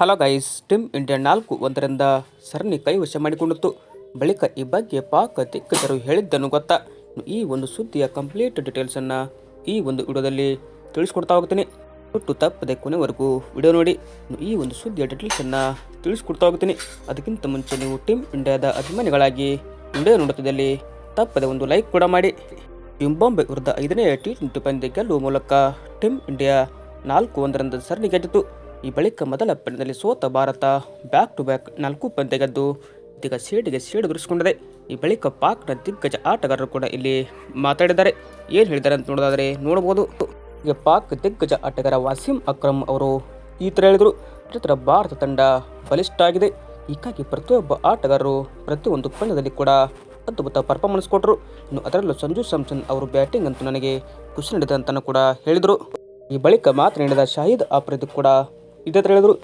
Hello guys, team India ನಾಲ್ಕು ಒಂದರಿಂದ ಸರಣಿ ಕೈವಶ ಮಾಡಿಕೊಂಡಿತ್ತು. ಬಳಿಕ ಈ ಬಗ್ಗೆ ಪಾಕ್ ದಿಗ್ಗಜರು ಹೇಳಿದ್ದನ್ನು ಗೊತ್ತಾ? ಈ ಒಂದು ಸುದ್ದಿಯ ಕಂಪ್ಲೀಟ್ ಡೀಟೇಲ್ಸನ್ನು ಈ ಒಂದು ವಿಡಿಯೋದಲ್ಲಿ ತಿಳಿಸ್ಕೊಡ್ತಾ ಹೋಗ್ತೀನಿ. ಒಟ್ಟು ತಪ್ಪದೆ ಕೊನೆವರೆಗೂ ವಿಡಿಯೋ ನೋಡಿ. ಈ ಒಂದು ಸುದ್ದಿಯ ಡೀಟೇಲ್ಸನ್ನು ತಿಳಿಸ್ಕೊಡ್ತಾ ಹೋಗ್ತೀನಿ. ಅದಕ್ಕಿಂತ ಮುಂಚೆ ನೀವು ಟೀಮ್ ಇಂಡಿಯಾದ ಅಭಿಮಾನಿಗಳಾಗಿ ವಿಡಿಯೋ ನೋಡುತ್ತಿದ್ದಲ್ಲಿ ತಪ್ಪದೆ ಒಂದು ಲೈಕ್ ಕೂಡ ಮಾಡಿ. ಜಿಂಬಾಂಬೆ ವಿರುದ್ಧ ಐದನೇ ಟಿ ಟ್ವೆಂಟಿ ಪಂದ್ಯ ಗೆಲ್ಲುವ ಮೂಲಕ ಟೀಮ್ ಇಂಡಿಯಾ ನಾಲ್ಕು ಒಂದರಿಂದ ಸರಣಿ ಗೆದ್ದಿತು ಈ ಬಳಿಕ ಮೊದಲ ಪಂದ್ಯದಲ್ಲಿ ಸೋತ ಭಾರತ ಬ್ಯಾಕ್ ಟು ಬ್ಯಾಕ್ ನಾಲ್ಕು ಪಂದ್ಯ ಗೆದ್ದು ಇದೀಗ ಸೇಡಿಗೆ ಸೇಡು ದುರಿಸಿಕೊಂಡಿದೆ ಈ ಬಳಿಕ ಪಾಕ್ನ ದಿಗ್ಗಜ ಆಟಗಾರರು ಕೂಡ ಇಲ್ಲಿ ಮಾತಾಡಿದ್ದಾರೆ. ಏನು ಹೇಳಿದ್ದಾರೆ ಅಂತ ನೋಡೋದಾದರೆ ನೋಡಬಹುದು. ಈಗ ಪಾಕ್ ದಿಗ್ಗಜ ಆಟಗಾರ ವಾಸಿಂ ಅಕ್ರಮ್ ಅವರು ಈ ಥರ ಹೇಳಿದರು. ನಂತರ ಭಾರತ ತಂಡ ಬಲಿಷ್ಠ ಆಗಿದೆ. ಹೀಗಾಗಿ ಪ್ರತಿಯೊಬ್ಬ ಆಟಗಾರರು ಪ್ರತಿಯೊಂದು ಪಂದ್ಯದಲ್ಲಿ ಕೂಡ ಅದ್ಭುತ ಪರ್ಫಾರ್ಮೆನ್ಸ್ ಕೊಟ್ಟರು ಇನ್ನು ಅದರಲ್ಲೂ ಸಂಜು ಸ್ಯಾಮ್ಸನ್ ಅವರು ಬ್ಯಾಟಿಂಗ್ ಅಂತೂ ನನಗೆ ಖುಷಿ ನೀಡಿದೆ ಅಂತಲೂ ಕೂಡ ಹೇಳಿದರು. ಈ ಬಳಿಕ ಮಾತನಾಡಿದ ಶಾಹಿದ್ ಆಪ್ರಿದ್ ಕೂಡ ಇದೇ ಹೇಳಿದರು.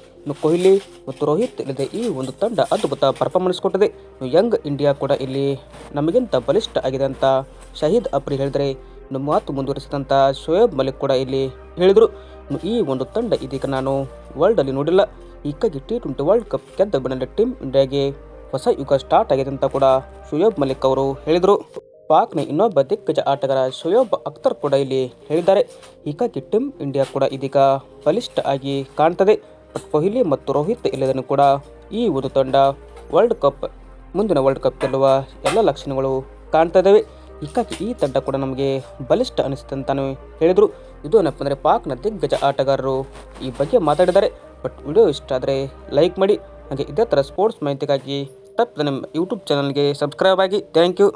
ಕೊಹ್ಲಿ ಮತ್ತು ರೋಹಿತ್ ಇಲ್ಲದೆ ಈ ಒಂದು ತಂಡ ಅದ್ಭುತ ಪರ್ಫಾರ್ಮೆನ್ಸ್ ಕೊಟ್ಟಿದೆ. ಯಂಗ್ ಇಂಡಿಯಾ ಕೂಡ ಇಲ್ಲಿ ನಮಗಿಂತ ಬಲಿಷ್ಠ ಆಗಿದೆ ಅಂತ ಶಹೀದ್ ಅಪ್ರಿ ಹೇಳಿದರೆ. ಇನ್ನು ಮಾತು ಮುಂದುವರಿಸಿದಂಥ ಶೋಯಬ್ ಮಲಿಕ್ ಕೂಡ ಇಲ್ಲಿ ಹೇಳಿದರು. ಈ ಒಂದು ತಂಡ ಇದೀಗ ನಾನು ವರ್ಲ್ಡಲ್ಲಿ ನೋಡಿಲ್ಲ. ಹೀಗಾಗಿ ಟಿ ಟ್ವೆಂಟಿ ವರ್ಲ್ಡ್ ಕಪ್ ಗೆದ್ದ ಬೆನ್ನಲ್ಲೇ ಟೀಮ್ ಇಂಡಿಯಾಗೆ ಹೊಸ ಯುಗ ಸ್ಟಾರ್ಟ್ ಆಗಿದೆ ಅಂತ ಕೂಡ ಶೋಯಬ್ ಮಲಿಕ್ ಅವರು ಹೇಳಿದರು. ಪಾಕ್ನ ಇನ್ನೊಬ್ಬ ದಿಗ್ಗಜ ಆಟಗಾರ ಶೋಯೋಬ್ ಅಖ್ತರ್ ಕೂಡ ಇಲ್ಲಿ ಹೇಳಿದ್ದಾರೆ. ಹೀಗಾಗಿ ಟೀಮ್ ಇಂಡಿಯಾ ಕೂಡ ಇದೀಗ ಬಲಿಷ್ಠ ಆಗಿ ಕಾಣ್ತದೆ. ಬಟ್ ಕೊಹ್ಲಿ ಮತ್ತು ರೋಹಿತ್ ಇಲ್ಲದನ್ನು ಕೂಡ ಈ ಒಂದು ತಂಡ ವರ್ಲ್ಡ್ ಕಪ್ ಮುಂದಿನ ವರ್ಲ್ಡ್ ಕಪ್ ಗೆಲ್ಲುವ ಎಲ್ಲ ಲಕ್ಷಣಗಳು ಕಾಣ್ತಾ ಇದ್ದಾವೆ ಹೀಗಾಗಿ ಈ ತಂಡ ಕೂಡ ನಮಗೆ ಬಲಿಷ್ಠ ಅನಿಸುತ್ತೆ ಅಂತಾನು ಹೇಳಿದರು. ಇದು ಏನಪ್ಪ ಅಂದರೆ ಪಾಕ್ನ ದಿಗ್ಗಜ ಆಟಗಾರರು ಈ ಬಗ್ಗೆ ಮಾತಾಡಿದ್ದಾರೆ. ಬಟ್ ವಿಡಿಯೋ ಇಷ್ಟ ಆದರೆ ಲೈಕ್ ಮಾಡಿ. ಹಾಗೆ ಇದೇ ಥರ ಸ್ಪೋರ್ಟ್ಸ್ ಮಾಹಿತಿಗಾಗಿ ತಪ್ಪದೆ ನಮ್ಮ ಯೂಟ್ಯೂಬ್ ಚಾನಲ್ಗೆ ಸಬ್ಸ್ಕ್ರೈಬ್ ಆಗಿ. Thank you